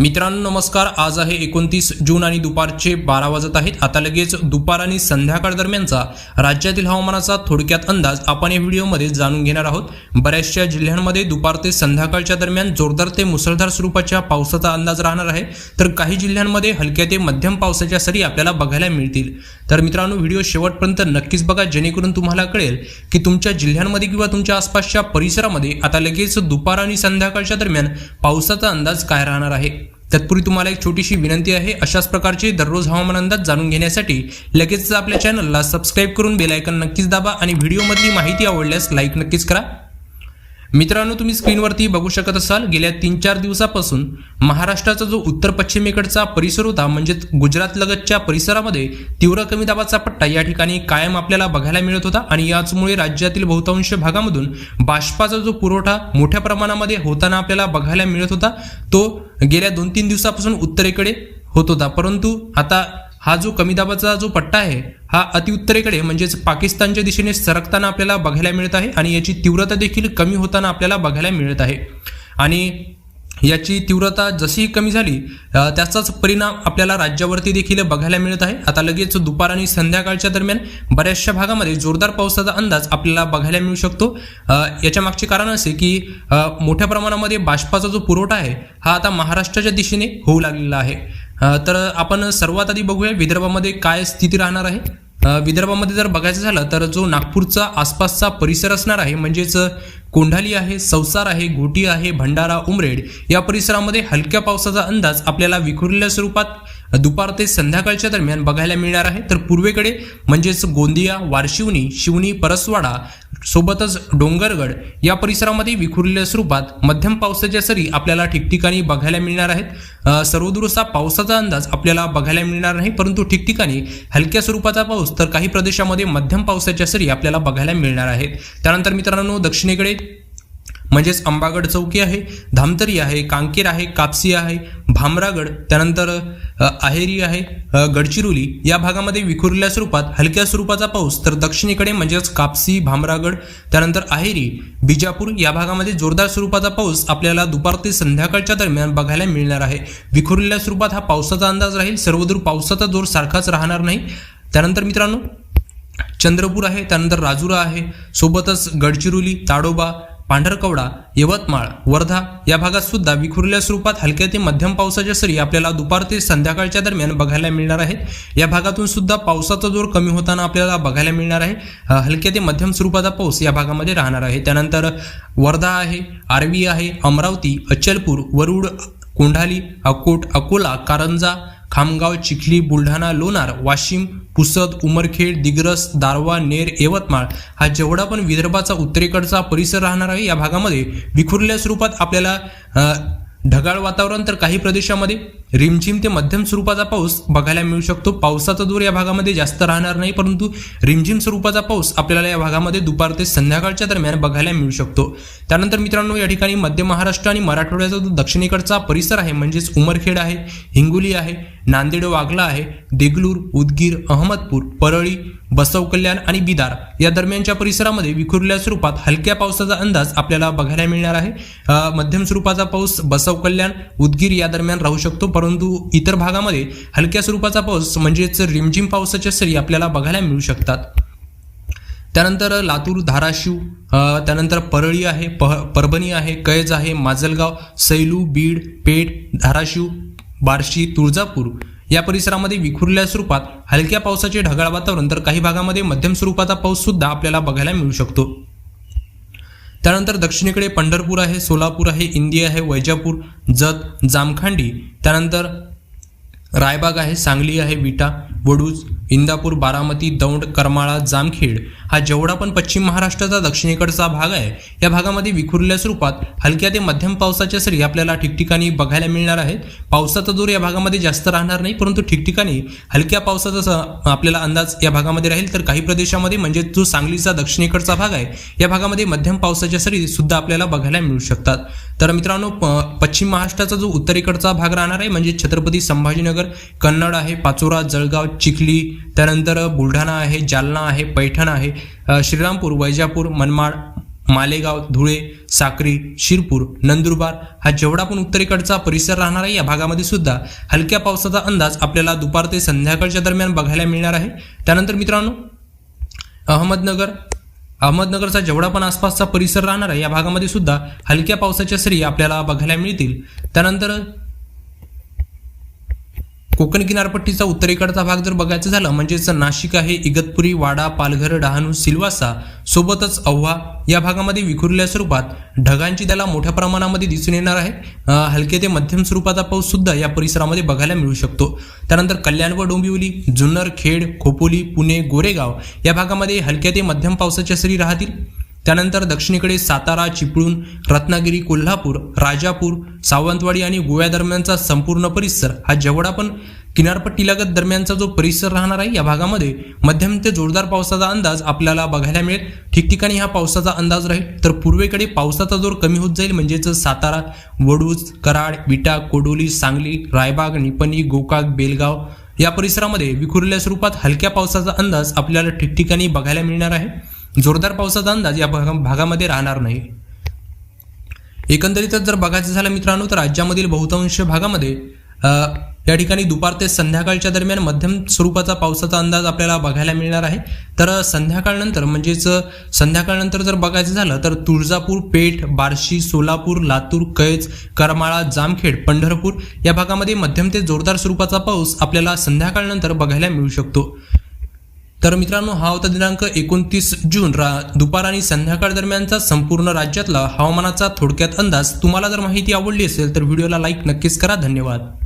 मित्रांनो नमस्कार. आज आहे एकोणतीस जून आणि दुपारचे बारा वाजत आहेत. आता लगेच दुपार आणि संध्याकाळ दरम्यानचा राज्यातील हवामानाचा थोडक्यात अंदाज आपण या व्हिडिओमध्ये जाणून घेणार आहोत. बऱ्याचशा जिल्ह्यांमध्ये दुपार ते संध्याकाळच्या दरम्यान जोरदार ते मुसळधार स्वरूपाच्या पावसाचा अंदाज राहणार आहे. तर काही जिल्ह्यांमध्ये हलक्या ते मध्यम पावसाच्या सरी आपल्याला बघायला मिळतील. तर मित्रांनो व्हिडिओ शेवटपर्यंत नक्कीच बघा जेणेकरून तुम्हाला कळेल की तुमच्या जिल्ह्यांमध्ये किंवा तुमच्या आसपासच्या परिसरामध्ये आता लगेच दुपार आणि संध्याकाळच्या दरम्यान पावसाचा अंदाज काय राहणार आहे. तत्पूर्वी तुम्हाला एक छोटीशी विनंती आहे. अशाच प्रकारचे दररोज हवामान अंदाज जाणून घेण्यासाठी लगेच आपल्या चॅनलला सबस्क्राईब करून बेलायकन नक्कीच दाबा आणि व्हिडिओमधली माहिती आवडल्यास लाईक नक्कीच करा. मित्रांनो तुम्ही स्क्रीनवरती बघू शकत असाल गेल्या तीन चार दिवसापासून महाराष्ट्राचा जो उत्तर पश्चिमेकडचा परिसर होता म्हणजेच गुजरात लगतच्या परिसरामध्ये तीव्र कमी दाबाचा पट्टा या ठिकाणी कायम आपल्याला बघायला मिळत होता. आणि याचमुळे राज्यातील बहुतांश भागामधून बाष्पाचा जो पुरवठा मोठ्या प्रमाणामध्ये होताना आपल्याला बघायला मिळत होता तो गेल्या दोन तीन दिवसापासून उत्तरेकडे होत होता. परंतु आता हा जो कमी दाबाचा जो पट्टा आहे हा अतिउत्तरेकडे म्हणजेच पाकिस्तानच्या दिशेने सरकताना आपल्याला बघायला मिळत आहे आणि याची तीव्रता देखील कमी होताना आपल्याला बघायला मिळत आहे. आणि याची तीव्रता जशी कमी झाली त्याचाच परिणाम आपल्याला राज्यावरती देखील बघायला मिळत आहे. आता लगेच दुपार आणि संध्याकाळच्या दरम्यान बऱ्याचशा भागामध्ये जोरदार पावसाचा अंदाज आपल्याला बघायला मिळू शकतो. याच्या मागचे कारण असे की मोठ्या प्रमाणामध्ये बाष्पाचा जो पुरवठा आहे हा आता महाराष्ट्राच्या दिशेने होऊ लागलेला आहे. तर आपण सर्वात आधी बघूया विदर्भामध्ये काय स्थिती राहणार आहे. विदर्भामध्ये जर बघायचं झालं तर जो नागपूरचा आसपासचा परिसर असणार आहे म्हणजेच कोंढाली आहे संसार आहे घोटी आहे भंडारा उमरेड या परिसरामध्ये हलक्या पावसाचा अंदाज आपल्याला विखुरलेल्या स्वरूपात दुपार ते संध्याकाळच्या दरम्यान बघायला मिळणार आहे. तर पूर्वेकडे म्हणजेच गोंदिया वारशिवनी शिवनी परसवाडा सोबतच डोंगरगड या परिसरामध्ये विखुरलेल्या स्वरूपात मध्यम पावसाच्या सरी आपल्याला ठिकठिकाणी बघायला मिळणार आहेत. अ, पावसाचा अंदाज आपल्याला बघायला मिळणार नाही परंतु ठिकठिकाणी हलक्या स्वरूपाचा पाऊस तर काही प्रदेशामध्ये मध्यम पावसाच्या सरी आपल्याला बघायला मिळणार आहेत. त्यानंतर मित्रांनो दक्षिणेकडे म्हणजेच अंबागड चौकी आहे धामतरी आहे कांकेर आहे कापसी आहे भामरागड त्यानंतर आहेरी आहे गडचिरोली. या भागामध्ये विखुरलेल्या स्वरूपात हलक्या स्वरूपाचा पाऊस तर दक्षिणेकडे म्हणजेच कापसी भामरागड त्यानंतर आहेरी बिजापूर या भागामध्ये जोरदार स्वरूपाचा पाऊस आपल्याला दुपार ते संध्याकाळच्या दरम्यान बघायला मिळणार आहे. विखुरलेल्या स्वरूपात हा पावसाचा अंदाज राहील सर्वदूर पावसाचा जोर सारखाच राहणार नाही. त्यानंतर मित्रांनो चंद्रपूर आहे त्यानंतर राजुरा आहे सोबतच गडचिरोली ताडोबा पांढरकवडा यवतमाळ वर्धा या भागात सुद्धा विखुरल्या स्वरूपात हलक्या ते मध्यम पावसाच्या सरी आपल्याला दुपार ते संध्याकाळच्या दरम्यान बघायला मिळणार आहेत. या भागातून सुद्धा पावसाचा जोर कमी होताना आपल्याला बघायला मिळणार आहे. हलक्या ते मध्यम स्वरूपाचा पाऊस या भागामध्ये राहणार आहे. त्यानंतर वर्धा आहे आर्वी आहे अमरावती अचलपूर वरुड कोंढाली अकोट अकोला कारंजा खामगाव चिखली बुलढाणा लोणार वाशिम पुसद उमरखेड दिग्रस दारवा नेर यवतमाळ हा जेवढा पण विदर्भाचा उत्तरेकडचा परिसर राहणार आहे या भागामध्ये विखुरल्या स्वरूपात आपल्याला ढगाळ वातावरण तर काही प्रदेशामध्ये रिमझिम ते मध्यम स्वरूपाचा पाऊस बघायला मिळू शकतो. पावसाचा दूर या भागामध्ये जास्त राहणार नाही परंतु रिमझिम स्वरूपाचा पाऊस आपल्याला या भागामध्ये दुपार ते संध्याकाळच्या दरम्यान बघायला मिळू शकतो. त्यानंतर मित्रांनो या ठिकाणी मध्य महाराष्ट्र आणि मराठवाड्याचा जो दक्षिणेकडचा परिसर आहे म्हणजेच उमरखेड आहे हिंगोली आहे नांदेड वाघला आहे देगलूर उदगीर अहमदपूर परळी बसव कल्याण आणि बिदार या दरम्यानच्या परिसरामध्ये विखुरलेल्या स्वरूपात हलक्या पावसाचा अंदाज आपल्याला बघायला मिळणार आहे. मध्यम स्वरूपाचा पाऊस बसव कल्याण उदगीर या दरम्यान राहू शकतो परंतु इतर भागामध्ये हलक्या स्वरूपाचा पाऊस म्हणजेच रिमझिम पावसाच्या सरी आपल्याला बघायला मिळू शकतात. त्यानंतर लातूर धाराशिव त्यानंतर परळी आहे पह परभणी आहे कैज आहे माजलगाव सैलू बीड पेठ धाराशिव बार्शी तुळजापूर. या परिसरामध्ये विखुरल्या स्वरूपात हलक्या पावसाचे ढगाळ वातावरण तर काही भागामध्ये मध्यम स्वरूपाचा पाऊस सुद्धा आपल्याला बघायला मिळू शकतो. त्यानंतर दक्षिणेकडे पंढरपूर आहे सोलापूर आहे इंदी आहे वैजापूर जत जामखांडी त्यानंतर रायबाग आहे सांगली आहे विटा वडूज इंदापूर बारामती दौंड करमाळा जामखेड हा जेवढा पण पश्चिम महाराष्ट्राचा दक्षिणेकडचा भाग आहे या भागामध्ये विखुरलेल्या स्वरूपात हलक्या ते मध्यम पावसाच्या सरी आपल्याला ठिकठिकाणी बघायला मिळणार आहेत. पावसाचा जोर या भागामध्ये जास्त राहणार नाही परंतु ठिकठिकाणी हलक्या पावसाचा आपल्याला अंदाज या भागामध्ये राहील. तर काही प्रदेशामध्ये म्हणजे जो सांगलीचा दक्षिणेकडचा भाग आहे या भागामध्ये मध्यम पावसाच्या सरी सुद्धा आपल्याला बघायला मिळू शकतात. तर मित्रांनो प- पश्चिम महाराष्ट्राचा जो उत्तरेकडचा भाग राहणार आहे म्हणजे छत्रपती संभाजीनगर कन्नड आहे पाचोरा जळगाव चिखली त्यानंतर बुलढाणा आहे जालना आहे पैठण आहे श्रीरामपूर वैजापूर मनमाड मालेगाव धुळे साक्री शिरपूर नंदुरबार हा जेवढा पण उत्तरेकडचा परिसर राहणार आहे या भागामध्ये सुद्धा हलक्या पावसाचा अंदाज आपल्याला दुपार ते संध्याकाळच्या दरम्यान बघायला मिळणार आहे. त्यानंतर मित्रांनो अहमदनगर अहमदनगरचा जेवढा पण आसपासचा परिसर राहणार आहे या भागामध्ये सुद्धा हलक्या पावसाच्या सरी आपल्याला बघायला मिळतील. त्यानंतर कोकण किनारपट्टीचा उत्तरेकडचा भाग जर बघायचं झालं म्हणजेच नाशिक आहे इगतपुरी वाडा पालघर डहाणू सिल्वासा सोबतच अव्हा या भागामध्ये विखुरलेल्या स्वरूपात ढगांची त्याला मोठ्या प्रमाणामध्ये दिसून येणार आहे. हलके ते मध्यम स्वरूपाचा पाऊस सुद्धा या परिसरामध्ये बघायला मिळू शकतो. त्यानंतर कल्याण व डोंबिवली जुन्नर खेड खोपोली पुणे गोरेगाव या भागामध्ये हलक्या ते मध्यम पावसाच्या सरी राहतील. त्यानंतर दक्षिणेकडे सातारा चिपळूण रत्नागिरी कोल्हापूर राजापूर सावंतवाडी आणि गोव्या दरम्यानचा संपूर्ण परिसर हा जेवढा पण किनारपट्टीलगत दरम्यानचा जो परिसर राहणार आहे या भागामध्ये मध्यम ते जोरदार पावसाचा अंदाज आपल्याला बघायला मिळेल. ठिकठिकाणी हा पावसाचा अंदाज राहील. तर पूर्वेकडे पावसाचा जोर कमी होत जाईल म्हणजेच सातारा वडूज कराड विटा कोडोली सांगली रायबाग निपणी गोकाक बेलगाव या परिसरामध्ये विखुरलेल्या स्वरूपात हलक्या पावसाचा अंदाज आपल्याला ठिकठिकाणी बघायला मिळणार आहे. जोरदार पावसाचा अंदाज या भागा भागामध्ये राहणार नाही. एकंदरीतच जर बघायचं झालं मित्रांनो तर राज्यामधील बहुतांश भागामध्ये या ठिकाणी दुपार ते संध्याकाळच्या दरम्यान मध्यम स्वरूपाचा पावसाचा अंदाज आपल्याला बघायला मिळणार आहे. तर संध्याकाळनंतर म्हणजेच संध्याकाळनंतर जर बघायचं झालं तर तुळजापूर पेठ बार्शी सोलापूर लातूर कैज करमाळा जामखेड पंढरपूर या भागामध्ये मध्यम ते जोरदार स्वरूपाचा पाऊस आपल्याला संध्याकाळनंतर बघायला मिळू शकतो. तर मित्रांनो हा होता दिनांक एकोणतीस जून. रा दुपार आणि संध्याकाळ दरम्यानचा संपूर्ण राज्यातला हवामानाचा थोडक्यात अंदाज. तुम्हाला जर माहिती आवडली असेल तर व्हिडिओला लाईक नक्कीच करा. धन्यवाद.